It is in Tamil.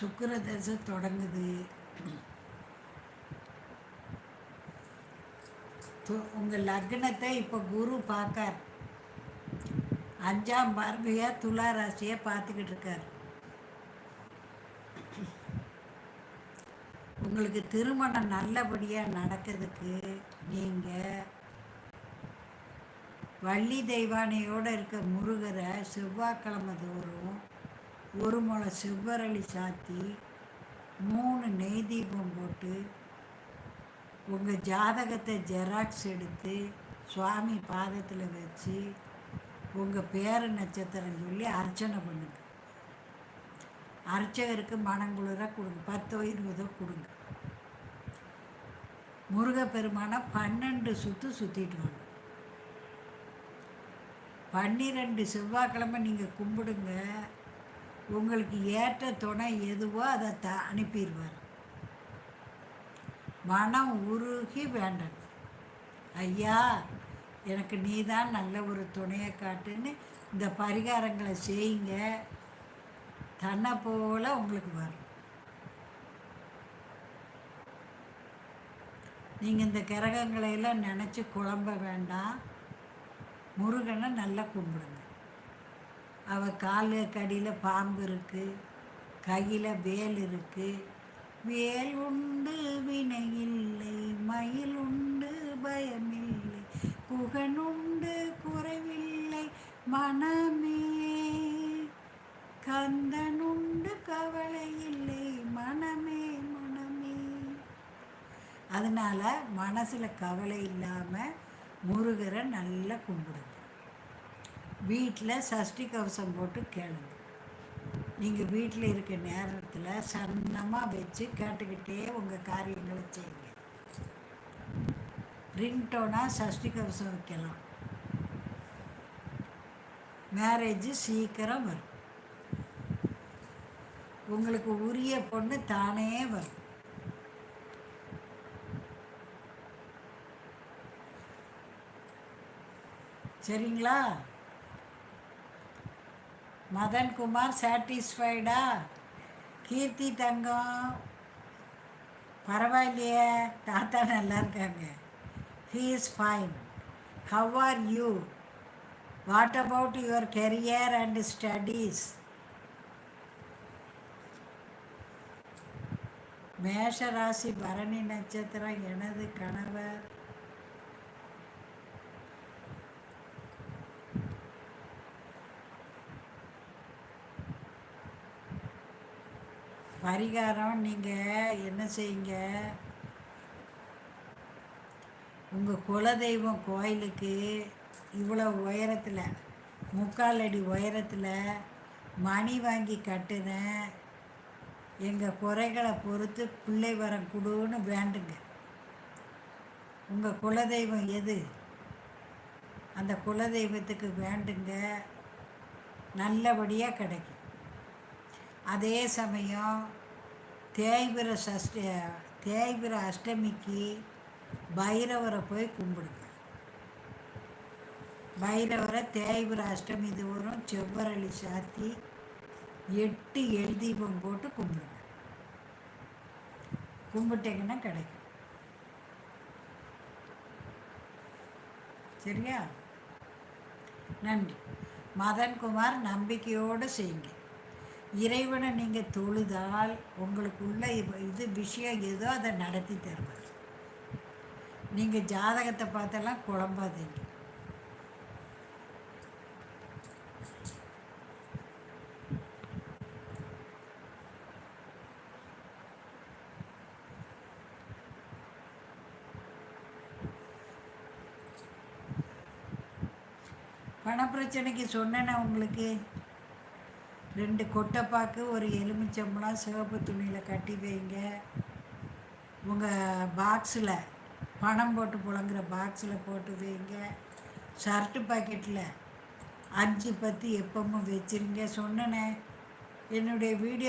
சுக்கர தசை தொடங்குது உங்கள் லக்னத்தை இப்போ குரு பார்க்கார். அஞ்சாம் பார்வையாக துலா ராசியை பார்த்துக்கிட்டு இருக்கார். உங்களுக்கு திருமணம் நல்லபடியாக நடக்கிறதுக்கு நீங்கள் வள்ளி தெய்வானையோடு இருக்க முருகரை செவ்வாய்க்கிழமை தோறும் ஒரு முளை செவ்வரளி சாத்தி மூணு நெய் தீபம் போட்டு உங்கள் ஜாதகத்தை ஜெராக்ஸ் எடுத்து சுவாமி பாதத்தில் வச்சு உங்கள் பேர நட்சத்திரம் சொல்லி அர்ச்சனை பண்ணுங்க. அர்ச்சகருக்கு மனங்குளிராக கொடுங்க. பத்தோ இருபதோ கொடுங்க. முருகப்பெருமானை பன்னெண்டு சுற்று சுற்றிட்டு வாங்க. பன்னிரெண்டு செவ்வாய்க்கிழமை நீங்கள் கும்பிடுங்க. உங்களுக்கு ஏற்ற துணை எதுவோ அதை த அனுப்பிடுவார். மனம் உருகி வேண்டாம். ஐயா எனக்கு நீ தான் நல்ல ஒரு துணையை காட்டுன்னு இந்த பரிகாரங்களை செய்யுங்க. தன்னை போல் உங்களுக்கு வரும். நீங்கள் இந்த கிரகங்களையெல்லாம் நினச்சி குழம்ப வேண்டாம். முருகனை நல்லா கும்பிடுங்க. அவள் காலு கடியில் பாம்பு இருக்குது கையில் வேல் இருக்குது வேல் உண்டு வினை இல்லை மயில் உண்டு பயமில்லை. புகனுண்டு குறைவில்லை மனமே. கந்தனுண்டு கவலை இல்லை மனமே மனமே. அதனால் மனசில் கவலை இல்லாமல் முருகரை நல்லா கும்பிடுங்க. வீட்டில் சஷ்டி கவசம் போட்டு கேளுங்க. நீங்கள் வீட்டில் இருக்க நேரத்தில் சன்னமாக வச்சு கேட்டுக்கிட்டே உங்கள் காரியங்களை செய்யுங்க. ரிங்டோனாக சஷ்டி கவசம் வைக்கலாம். மேரேஜ் சீக்கிரம் வரும். உங்களுக்கு உரிய பொண்ணு தானே வரும். சரிங்களா? மதன் குமார் சாட்டிஸ்ஃபைடா கீர்த்தி தங்கம். பரவாயில்லையே தாத்தா நல்லா இருக்காங்க. He is fine how are you what about your career and studies மேஷராசி பரணி நட்சத்திரம் எனது கணவர். பரிகாரம் நீங்கள் என்ன செய்யுங்க? உங்கள் குலதெய்வம் கோயிலுக்கு இவ்வளோ உயரத்தில் முக்கால் அடி உயரத்தில் மணி வாங்கி கட்டுனேன் எங்கள் குறைகளை பொறுத்து பிள்ளை வரம் கொடுன்னு வேண்டுங்க. உங்கள் குலதெய்வம் எது? அந்த குலதெய்வத்துக்கு வேண்டுங்க. நல்லபடியாக கிடைக்கும். அதே சமயம் தேய்பிர சஷ்டி தேய்பிர அஷ்டமிக்கு பைரவரை போய் கும்பிடுங்க. பைரவரை தேய்பிர அஷ்டமி தூரம் செவ்வரளி சாத்தி எட்டு எழுதீபம் போட்டு கும்பிடுங்க. கும்பிட்டீங்கன்னா கிடைக்கும். சரியா? நன்றி. மதன்குமார் நம்பிக்கையோடு செய்யுங்க. இறைவனை நீங்கள் தொழுதால் உங்களுக்குள்ள இது விஷயம் ஏதோ அதை நடத்தி தருவார். நீங்கள் ஜாதகத்தை பார்த்தெல்லாம் குழம்பாதீங்க பணப்பிரச்சனைக்கு சொன்னேன்னா உங்களுக்கு? ரெண்டு கொட்டைப்பாக்கு ஒரு எலுமிச்சம்பழம் சிவப்பு துணியில் கட்டி வைங்க. உங்கள் பாக்ஸில் பணம் போட்டு புழங்குற பாக்ஸில் போட்டு வைங்க. ஷர்ட்டு பாக்கெட்டில் அஞ்சு பத்து எப்பவும் வச்சுருங்க. சொன்னனே என்னுடைய வீடியோ